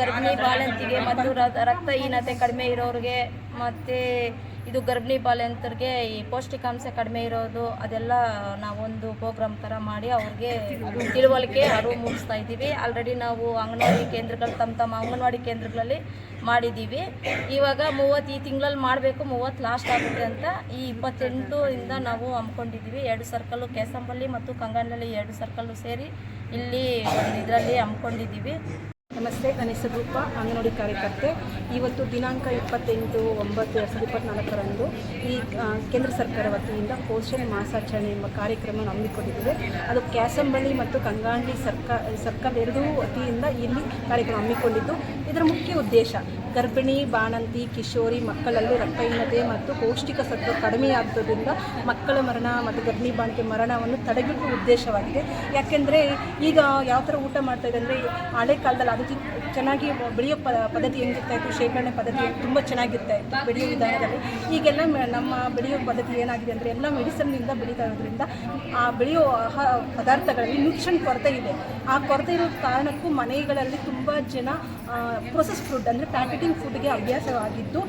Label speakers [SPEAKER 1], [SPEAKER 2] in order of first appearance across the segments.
[SPEAKER 1] ಗರ್ಭಿಣಿ ಬಾಲಂತಿಗೆ ಮತ್ತು ರಕ್ತಹೀನತೆ ಕಡಿಮೆ ಇರೋರಿಗೆ ಮತ್ತು ಇದು ಗರ್ಭಿಣಿ ಬಾಲಂತರಿಗೆ ಈ ಪೌಷ್ಟಿಕಾಂಶ ಕಡಿಮೆ ಇರೋದು ಅದೆಲ್ಲ ನಾವೊಂದು ಪ್ರೋಗ್ರಾಮ್ ಥರ ಮಾಡಿ ಅವ್ರಿಗೆ ತಿಳುವಳಿಕೆ, ಅರಿವು ಮೂಡಿಸ್ತಾ ಇದ್ದೀವಿ. ಆಲ್ರೆಡಿ ನಾವು ಅಂಗನವಾಡಿ ಕೇಂದ್ರಗಳು ತಮ್ಮ ತಮ್ಮ ಅಂಗನವಾಡಿ ಕೇಂದ್ರಗಳಲ್ಲಿ ಮಾಡಿದ್ದೀವಿ. ಇವಾಗ ಮೂವತ್ತು, ಈ ತಿಂಗಳಲ್ಲಿ ಮಾಡಬೇಕು, ಮೂವತ್ತು ಲಾಸ್ಟ್ ಆಗುತ್ತೆ ಅಂತ ಈ ಇಪ್ಪತ್ತೆಂಟು ಇಂದ ನಾವು ಹಮ್ಮಿಕೊಂಡಿದ್ದೀವಿ ಎರಡು ಸರ್ಕಲ್ಲು ಕೇಸಂಬಲ್ಲಿ ಮತ್ತು ಕಂಗನಹಳ್ಳಿ ಎರಡು ಸರ್ಕಲ್ಲು ಸೇರಿ ಇಲ್ಲಿ ಇದರಲ್ಲಿ ಹಮ್ಮಿಕೊಂಡಿದ್ದೀವಿ
[SPEAKER 2] ನಮಸ್ತೆ, ನನ್ನ ಹೆಸರು ರೂಪ, ಅಂಗನವಾಡಿ ಕಾರ್ಯಕರ್ತೆ. ಇವತ್ತು ದಿನಾಂಕ ಇಪ್ಪತ್ತೆಂಟು ಒಂಬತ್ತು ಎರಡು ಸಾವಿರದ ಇಪ್ಪತ್ನಾಲ್ಕರಂದು ಈ ಕೇಂದ್ರ ಸರ್ಕಾರ ವತಿಯಿಂದ ಪೋಷಣೆ, ಮಾಸಾಚರಣೆ ಎಂಬ ಕಾರ್ಯಕ್ರಮವನ್ನು ಹಮ್ಮಿಕೊಂಡಿದ್ದೇವೆ. ಅದು ಕ್ಯಾಸಂಬಳ್ಳಿ ಮತ್ತು ಕಂಗಾಂಡಿ ಸರ್ಕಾರ ಸರ್ಕಾರ ಎರಡೂ ವತಿಯಿಂದ ಇಲ್ಲಿ ಕಾರ್ಯಕ್ರಮ ಹಮ್ಮಿಕೊಂಡಿದ್ದು. ಇದರ ಮುಖ್ಯ ಉದ್ದೇಶ, ಗರ್ಭಿಣಿ, ಬಾಣಂತಿ, ಕಿಶೋರಿ ಮಕ್ಕಳಲ್ಲಿ ರಕ್ತಹೀನತೆ ಮತ್ತು ಪೌಷ್ಟಿಕ ಸತ್ವ ಕಡಿಮೆಯಾದ್ದರಿಂದ ಮಕ್ಕಳ ಮರಣ ಮತ್ತು ಗರ್ಭಿಣಿ, ಬಾಣಂತಿ ಮರಣವನ್ನು ತಡೆಗಟ್ಟುವ ಉದ್ದೇಶವಾಗಿದೆ. ಯಾಕೆಂದರೆ ಈಗ ಯಾವ ಥರ ಊಟ ಮಾಡ್ತಾ ಇದೆ ಅಂದರೆ, ಹಳೆ ಕಾಲದಲ್ಲಿ ಅದು Thank you. ಚೆನ್ನಾಗಿ ಬೆಳೆಯೋ ಪ ಪದ್ಧತಿ ಹೆಂಗಿರ್ತಾ ಇತ್ತು ಶೇಖರಣೆ ಪದ್ಧತಿ ತುಂಬ ಚೆನ್ನಾಗಿರ್ತಾ ಇತ್ತು ಬೆಳೆಯೋ ವಿಧಾನದಲ್ಲಿ. ಈಗೆಲ್ಲ ನಮ್ಮ ಬೆಳೆಯೋ ಪದ್ಧತಿ ಏನಾಗಿದೆ ಅಂದರೆ ಎಲ್ಲ ಮೆಡಿಸನ್ನಿಂದ ಬೆಳೀತಾ ಇರೋದ್ರಿಂದ ಆ ಬೆಳೆಯೋ ಆಹಾರ ಪದಾರ್ಥಗಳಲ್ಲಿ ನ್ಯೂಟ್ರಿಷನ್ ಕೊರತೆ ಇದೆ. ಆ ಕೊರತೆ ಇರೋ ಕಾರಣಕ್ಕೂ ಮನೆಗಳಲ್ಲಿ ತುಂಬ ಜನ ಪ್ರೊಸೆಸ್ ಫುಡ್ ಅಂದರೆ ಪ್ಯಾಕೆಟಿಂಗ್ ಫುಡ್ಗೆ ಅಭ್ಯಾಸವಾಗಿದ್ದು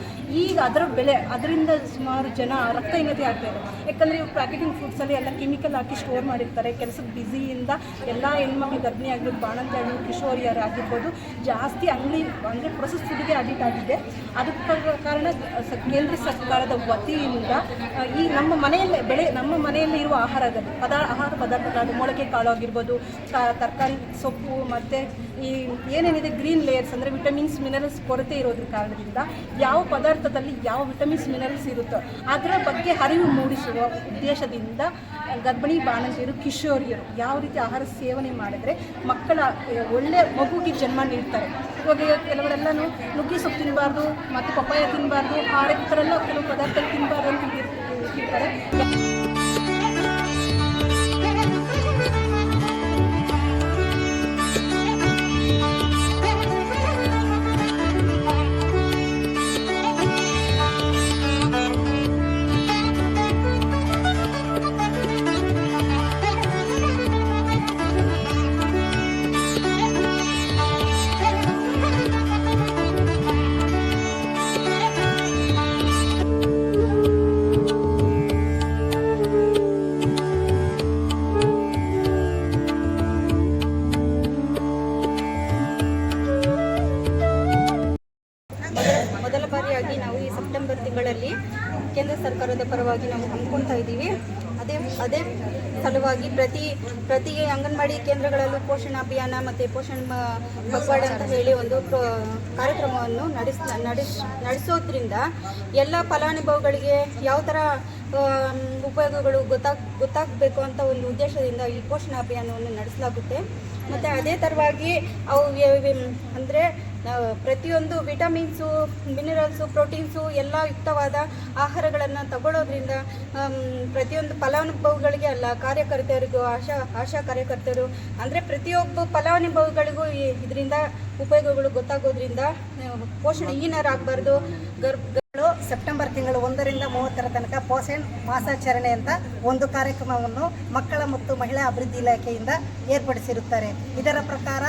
[SPEAKER 2] ಈಗ ಅದರ ಬೆಲೆ ಅದರಿಂದ ಸುಮಾರು ಜನ ರಕ್ತಹೀನತೆ ಆಗ್ತಾ ಇದೆ ಯಾಕಂದರೆ ಇವು ಪ್ಯಾಕೆಟಿಂಗ್ ಫುಡ್ಸಲ್ಲಿ ಎಲ್ಲ ಕೆಮಿಕಲ್ ಹಾಕಿ ಸ್ಟೋರ್ ಮಾಡಿರ್ತಾರೆ. ಕೆಲಸದ ಬ್ಯುಸಿಯಿಂದ ಎಲ್ಲ ಹೆಣ್ಮಕ್ಳು ಗರ್ಭಿಣಿ ಆಗಿರ್ಬೋದು ಬಾಣಂತಿ ಆಗಿರ್ಬೋದು ಕಿಶೋರಿಯರು ಆಗಿರ್ಬೋದು ಜಾಸ್ತಿ ಅಂಗಡಿ, ಅಂದರೆ ಪ್ರೊಸೆಸ್ ಫುಡ್ಗೆ ಅಡಿಟ್ ಆಗಿದೆ. ಅದಕ್ಕೆ ಕಾರಣ ಕೇಂದ್ರ ಸರ್ಕಾರದ ವತಿಯಿಂದ ಈ ನಮ್ಮ ಮನೆಯಲ್ಲೇ, ಬೆಳೆ, ನಮ್ಮ ಮನೆಯಲ್ಲಿ ಇರುವ ಆಹಾರದಲ್ಲಿ, ಪದಾ, ಆಹಾರ ಪದಾರ್ಥಗಳಾದ ಮೊಳಕೆ ಕಾಳು ಆಗಿರ್ಬೋದು ತರಕಾರಿ, ಸೊಪ್ಪು, ಮತ್ತು ಈ ಏನೇನಿದೆ ಗ್ರೀನ್ ಲೇಯರ್ಸ್ ಅಂದರೆ ವಿಟಮಿನ್ಸ್, ಮಿನರಲ್ಸ್ ಕೊರತೆ ಇರೋದ್ರ ಕಾರಣದಿಂದ ಯಾವ ಪದಾರ್ಥದಲ್ಲಿ ಯಾವ ವಿಟಮಿನ್ಸ್, ಮಿನರಲ್ಸ್ ಇರುತ್ತೋ ಅದರ ಬಗ್ಗೆ ಅರಿವು ಮೂಡಿಸುವ ಉದ್ದೇಶದಿಂದ ಗರ್ಭಿಣಿ ಬಾಣಂತಿಯರು, ಕಿಶೋರಿಯರು ಯಾವ ರೀತಿ ಆಹಾರ ಸೇವನೆ ಮಾಡಿದರೆ ಮಕ್ಕಳ ಒಳ್ಳೆಯ ಒಳ್ಳೆ ಮಗುಗೆ ಜನ್ಮ ನೀಡ್ತಾರೆ. ಇವಾಗ ಕೆಲವರೆಲ್ಲನೂ ನುಗ್ಗಿ ಸೊಪ್ಪು ತಿನ್ನಬಾರ್ದು ಮತ್ತು ಪಪ್ಪಾಯ ತಿನ್ನಬಾರ್ದು ಆ ಕೆಲವು ಪದಾರ್ಥ ತಿನ್ನಬಾರ್ದು ಅಂತ ಇಟ್ಟಿರ್-
[SPEAKER 3] ತಿಂಗಳಲ್ಲಿ ಕೇಂದ್ರ ಸರ್ಕಾರದ ಪರವಾಗಿ ನಾವು ಹಮ್ಮಿಕೊಳ್ತಾ ಇದ್ದೀವಿ. ಅದೇ ಅದೇ ಸಲುವಾಗಿ ಪ್ರತಿ ಪ್ರತಿ ಅಂಗನವಾಡಿ ಕೇಂದ್ರಗಳಲ್ಲೂ ಪೋಷಣ ಅಭಿಯಾನ ಮತ್ತು ಪೋಷಣ ಪಕ್ವಾಡ ಅಂತ ಹೇಳಿ ಒಂದು ಕಾರ್ಯಕ್ರಮವನ್ನು ನಡೆಸ್ ನಡೆಸ್, ನಡೆಸೋದ್ರಿಂದ ಎಲ್ಲ ಫಲಾನುಭವಿಗಳಿಗೆ ಯಾವ ಥರ ಉಪಯೋಗಗಳು ಗೊತ್ತಾಗ್, ಗೊತ್ತಾಗಬೇಕು ಅಂತ ಒಂದು ಉದ್ದೇಶದಿಂದ ಈ ಪೋಷಣ ಅಭಿಯಾನವನ್ನು ನಡೆಸಲಾಗುತ್ತೆ. ಮತ್ತು ಅದೇ ಥರವಾಗಿ ಅವು ಅಂದರೆ ಪ್ರತಿಯೊಂದು ವಿಟಮಿನ್ಸು ಮಿನರಲ್ಸು ಪ್ರೋಟೀನ್ಸು ಎಲ್ಲ ಯುಕ್ತವಾದ ಆಹಾರಗಳನ್ನು ತಗೊಳ್ಳೋದ್ರಿಂದ ಪ್ರತಿಯೊಂದು ಫಲಾನುಭವಿಗಳಿಗೆ ಅಲ್ಲ ಕಾರ್ಯಕರ್ತರಿಗೂ ಆಶಾ ಆಶಾ ಕಾರ್ಯಕರ್ತರು, ಅಂದರೆ ಪ್ರತಿಯೊಬ್ಬ ಫಲಾನುಭವಿಗಳಿಗೂ ಇದರಿಂದ ಉಪಯೋಗಗಳು ಗೊತ್ತಾಗೋದ್ರಿಂದ ಪೋಷಣೆ ಪೋಷಣೆಹೀನರಾಗಬಾರ್ದು ಗರ್ಭ
[SPEAKER 4] ಸೆಪ್ಟೆಂಬರ್ ತಿಂಗಳು ಒಂದರಿಂದ ಮೂವತ್ತರ ತನಕ ಪೋಷಣ್ ಮಾಸಾಚರಣೆ ಅಂತ ಒಂದು ಕಾರ್ಯಕ್ರಮವನ್ನು ಮಕ್ಕಳ ಮತ್ತು ಮಹಿಳಾ ಅಭಿವೃದ್ಧಿ ಇಲಾಖೆಯಿಂದ ಏರ್ಪಡಿಸಿರುತ್ತಾರೆ. ಇದರ ಪ್ರಕಾರ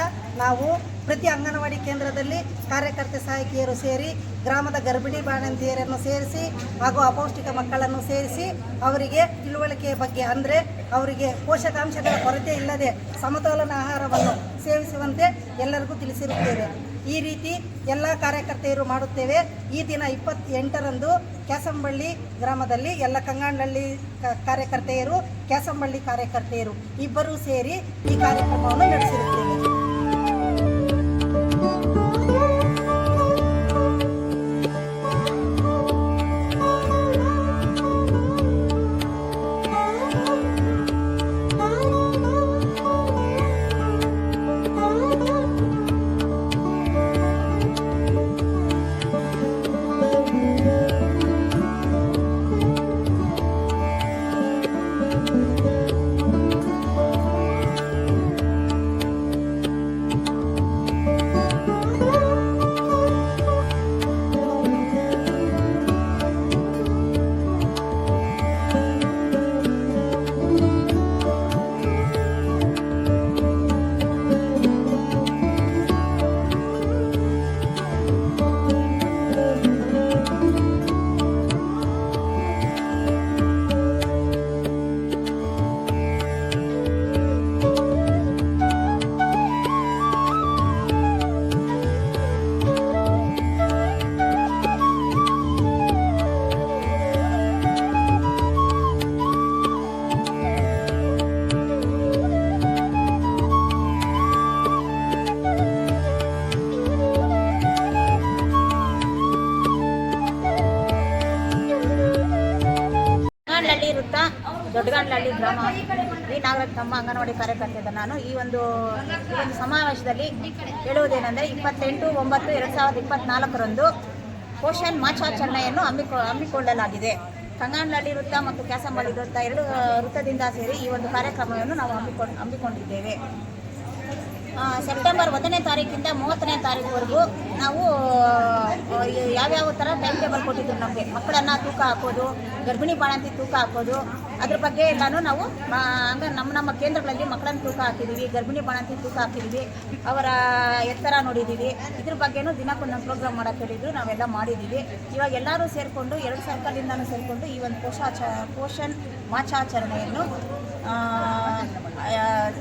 [SPEAKER 4] ನಾವು ಪ್ರತಿ ಅಂಗನವಾಡಿ ಕೇಂದ್ರದಲ್ಲಿ ಕಾರ್ಯಕರ್ತೆ ಸಹಾಯಕಿಯರು ಸೇರಿ ಗ್ರಾಮದ ಗರ್ಭಿಣಿ ಬಾಣಂತಿಯರನ್ನು ಸೇರಿಸಿ ಹಾಗೂ ಅಪೌಷ್ಟಿಕ ಮಕ್ಕಳನ್ನು ಸೇರಿಸಿ ಅವರಿಗೆ ತಿಳುವಳಿಕೆಯ ಬಗ್ಗೆ ಅಂದರೆ ಅವರಿಗೆ ಪೋಷಕಾಂಶಗಳ ಕೊರತೆ ಇಲ್ಲದೆ ಸಮತೋಲನ ಆಹಾರವನ್ನು ಸೇವಿಸುವಂತೆ ಎಲ್ಲರಿಗೂ ತಿಳಿಸಿರುತ್ತೇವೆ. ಈ ರೀತಿ ಎಲ್ಲ ಕಾರ್ಯಕರ್ತೆಯರು ಮಾಡುತ್ತೇವೆ. ಈ ದಿನ ಇಪ್ಪತ್ತೆಂಟರಂದು ಕ್ಯಾಸಂಬಳ್ಳಿ ಗ್ರಾಮದಲ್ಲಿ ಎಲ್ಲ ಕಂಗಾಂಡಳ್ಳಿ ಕಾರ್ಯಕರ್ತೆಯರು, ಕ್ಯಾಸಂಬಳ್ಳಿ ಕಾರ್ಯಕರ್ತೆಯರು ಇಬ್ಬರೂ ಸೇರಿ ಈ ಕಾರ್ಯಕ್ರಮವನ್ನು ನಡೆಸಿರುತ್ತೇವೆ.
[SPEAKER 5] ವೃತ್ತ ದೊಡ್ಡಗಂಡ್ಲಹಳ್ಳಿ ಗ್ರಾಮ. ವಿ ನಾಗರತ್ನಮ್ಮ ಅಂಗನವಾಡಿ ಕಾರ್ಯಕರ್ತೆ ನಾನು. ಈ ಒಂದು ಈ ಒಂದು ಸಮಾವೇಶದಲ್ಲಿ ಹೇಳುವುದೇನೆಂದರೆ ಇಪ್ಪತ್ತೆಂಟು, ಒಂಬತ್ತು, ಎರಡು ಸಾವಿರದ ಇಪ್ಪತ್ನಾಲ್ಕರಂದು ಪೋಷಣ್ ಮಾಚಾಚರಣೆಯನ್ನು ಹಮ್ಮಿಕೊ ಹಮ್ಮಿಕೊಳ್ಳಲಾಗಿದೆ. ಕಂಗಾನಹಳ್ಳಿ ವೃತ್ತ ಮತ್ತು ಕ್ಯಾಸಂಬಳ್ಳಿ ವೃತ್ತ ಎರಡು ವೃತ್ತದಿಂದ ಸೇರಿ ಈ ಒಂದು ಕಾರ್ಯಕ್ರಮವನ್ನು ನಾವು ಹಮ್ಮಿಕೊಂಡು ಹಮ್ಮಿಕೊಂಡಿದ್ದೇವೆ. ಸೆಪ್ಟೆಂಬರ್ ಒಂದನೇ ತಾರೀಕಿಂದ ಮೂವತ್ತನೇ ತಾರೀಕುವರೆಗೂ ನಾವು ಯಾವ್ಯಾವ ಥರ ಟೈಮ್ ಟೇಬಲ್ ಕೊಟ್ಟಿದ್ರು ನಮಗೆ. ಮಕ್ಕಳನ್ನು ತೂಕ ಹಾಕೋದು ಗರ್ಭಿಣಿ ಬಾಣಂತಿ ತೂಕ ಹಾಕೋದು ಅದ್ರ ಬಗ್ಗೆ ಎಲ್ಲನೂ ನಾವು ಅಂದರೆ ನಮ್ಮ ನಮ್ಮ ಕೇಂದ್ರಗಳಲ್ಲಿ ಮಕ್ಕಳನ್ನು ತೂಕ ಹಾಕಿದ್ದೀವಿ ಗರ್ಭಿಣಿ ಬಾಣಂತಿ ತೂಕ ಹಾಕಿದ್ದೀವಿ ಅವರ ಎತ್ತರ ನೋಡಿದ್ದೀವಿ ಇದ್ರ ಬಗ್ಗೆನೂ ದಿನಕ್ಕೊಂದೊಂದು ಪ್ರೋಗ್ರಾಮ್ ಮಾಡೋಕ್ಕೆ ಹೇಳಿದ್ರು ನಾವೆಲ್ಲ ಮಾಡಿದ್ದೀವಿ ಇವಾಗ ಎಲ್ಲರೂ ಸೇರಿಕೊಂಡು ಎರಡು ಸರ್ಕಲಿಂದನೂ ಸೇರಿಕೊಂಡು ಈ ಒಂದು ಪೋಷಾಚ ಪೋಷನ್ ಆ,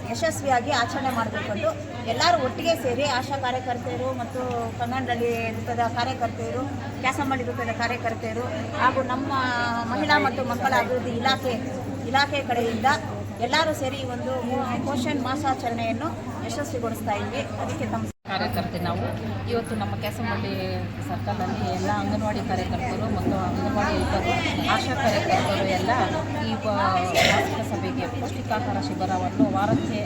[SPEAKER 5] ಯಶಸ್ವಿಯಾಗಿ ಆಚರಣೆ ಮಾಡಬೇಕೆಂದು ಎಲ್ಲರೂ ಒಟ್ಟಿಗೆ ಸೇರಿ ಆಶಾ ಕಾರ್ಯಕರ್ತೆಯರು ಮತ್ತು ಕನ್ನಡದಲ್ಲಿ ವೃತ್ತದ ಕಾರ್ಯಕರ್ತೆಯರು ಕ್ಯಾಸಂಬಳ್ಳಿ ವೃತ್ತದ ಕಾರ್ಯಕರ್ತೆಯರು ಹಾಗೂ ನಮ್ಮ ಮಹಿಳಾ ಮತ್ತು ಮಕ್ಕಳ ಅಭಿವೃದ್ಧಿ ಇಲಾಖೆ ಇಲಾಖೆ ಕಡೆಯಿಂದ ಎಲ್ಲರೂ ಸೇರಿ ಒಂದು ಪೋಷಣ್ ಮಾಸಾಚರಣೆಯನ್ನು ಯಶಸ್ವಿಗೊಳಿಸ್ತಾ ಇದ್ವಿ. ಅದಕ್ಕೆ ತಮ್ಮ
[SPEAKER 6] ಕಾರ್ಯಕರ್ತೆ ನಾವು. ಇವತ್ತು ನಮ್ಮ ಕೆಸಮಳ್ಳಿ ಸರ್ಕಲಲ್ಲಿ ಎಲ್ಲ ಅಂಗನವಾಡಿ ಕಾರ್ಯಕರ್ತರು ಮತ್ತು ಅಂಗನವಾಡಿ ಆಶಾ ಕಾರ್ಯಕರ್ತರು ಎಲ್ಲ ಈ ವಾರ್ಷಿಕ ಸಭೆಗೆ ಪೌಷ್ಟಿಕಾಹಾರ ಶಿಬಿರವನ್ನು ವಾರಕ್ಕೆ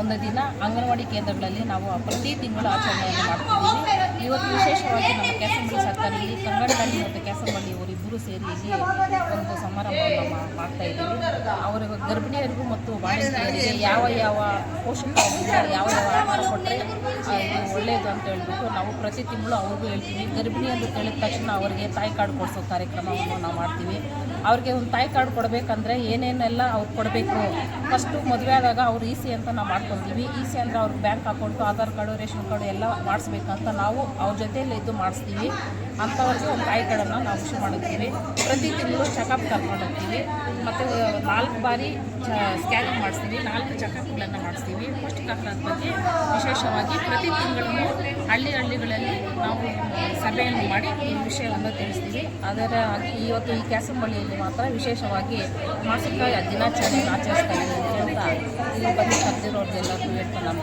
[SPEAKER 6] ಒಂದು ದಿನ ಅಂಗನವಾಡಿ ಕೇಂದ್ರಗಳಲ್ಲಿ ನಾವು ಪ್ರತಿ ತಿಂಗಳು ಆಚರಣೆಯನ್ನು ಮಾಡ್ತಿದ್ದೀವಿ. ಇವತ್ತು ವಿಶೇಷವಾಗಿ ನಮ್ಮ ಕೆಸಂಬಳ್ಳಿ ಸರ್ಕಲ್ನಲ್ಲಿ ಕನ್ನಡದಲ್ಲಿ ಮತ್ತು ಕೆಸಂಬಳ್ಳಿ ಅವರಿಬ್ಬರು ಸೇರಿ ಇಲ್ಲಿ ಒಂದು ಸಮಾರಂಭವನ್ನು ಮಾಡ್ತಾ ಇದ್ದೀವಿ. ಅವರ ಗರ್ಭಿಣಿಯರಿಗೂ ಮತ್ತು ಬಾಣಂತಿಯರಿಗೆ ಯಾವ ಯಾವ ಪೋಷಕಾಂಶ ಯಾವ ಯಾವ ಆಹಾರ ಕೊಟ್ಟರೆ ಒಳ್ಳೆಯದು ಅಂತ ಹೇಳ್ಬಿಟ್ಟು ನಾವು ಪ್ರತಿ ತಿಂಗಳು ಅವ್ರಿಗೂ ಹೇಳ್ತೀವಿ. ಗರ್ಭಿಣಿ ಅಂತ ಹೇಳಿದ ತಕ್ಷಣ ಅವರಿಗೆ ತಾಯಿ ಕಾರ್ಡ್ ಕೊಡಿಸೋ ಕಾರ್ಯಕ್ರಮವನ್ನು ನಾವು ಮಾಡ್ತೀವಿ. ಅವ್ರಿಗೆ ಒಂದು ತಾಯಿ ಕಾರ್ಡ್ ಕೊಡಬೇಕಂದ್ರೆ ಏನೇನೆಲ್ಲ ಅವ್ರು ಕೊಡಬೇಕು? ಫಸ್ಟು ಮದುವೆ ಆದಾಗ ಅವ್ರು ಇ ಸಿ ಅಂತ ನಾವು ಮಾಡ್ಕೊತೀವಿ. ಇ ಸಿ ಅಂದರೆ ಅವ್ರಿಗೆ bank account, Aadhaar card, ration card ಎಲ್ಲ ಮಾಡಿಸ್ಬೇಕಂತ ನಾವು ಅವ್ರ ಜೊತೆಯಲ್ಲಿ ಇದ್ದು ಮಾಡಿಸ್ತೀವಿ. ಅಂಥವ್ರಿಗೆ ಒಂದು ತಾಯಿ ಕಾರ್ಡನ್ನು ನಾವು ಇಶ್ಯೂ ಮಾಡುತ್ತೀವಿ ಪ್ರತಿ ತಿಂಗಳು ಚೆಕಪ್ ಕರ್ಕೊಂಡು ಹೋಗ್ತೀವಿ ಮತ್ತು ನಾಲ್ಕು ಬಾರಿ ಸ್ಕ್ಯಾನಿಂಗ್ ಮಾಡಿಸ್ತೀವಿ. ನಾಲ್ಕು ಚೆಕಪ್ಗಳನ್ನು ಮಾಡಿಸ್ತೀವಿ. ಪೌಷ್ಟಿಕಾಹಾರದ ಬಗ್ಗೆ ವಿಶೇಷವಾಗಿ ಪ್ರತಿ ತಿಂಗಳನ್ನು ಹಳ್ಳಿ ಹಳ್ಳಿಗಳಲ್ಲಿ ನಾವು ಸಭೆಯನ್ನು ಮಾಡಿ ಈ ವಿಷಯವನ್ನು ತಿಳಿಸ್ತೀವಿ. ಅದರ ಇವತ್ತು ಈ ಕ್ಯಾಸಂಬಳ್ಳಿಯಲ್ಲಿ ಮಾತ್ರ ವಿಶೇಷವಾಗಿ ಮಾಸಿಕ ದಿನಾಚರಣೆ ಆಚರಿಸ್ತಾ ಇದ್ದೀವಿ ಅಂತ ಇಲ್ಲಿ ಬಂದು ಕರೆದಿರೋರ್ಗೆಲ್ಲರಿಗೂ ಹೇಳ್ತಾ ನಾನು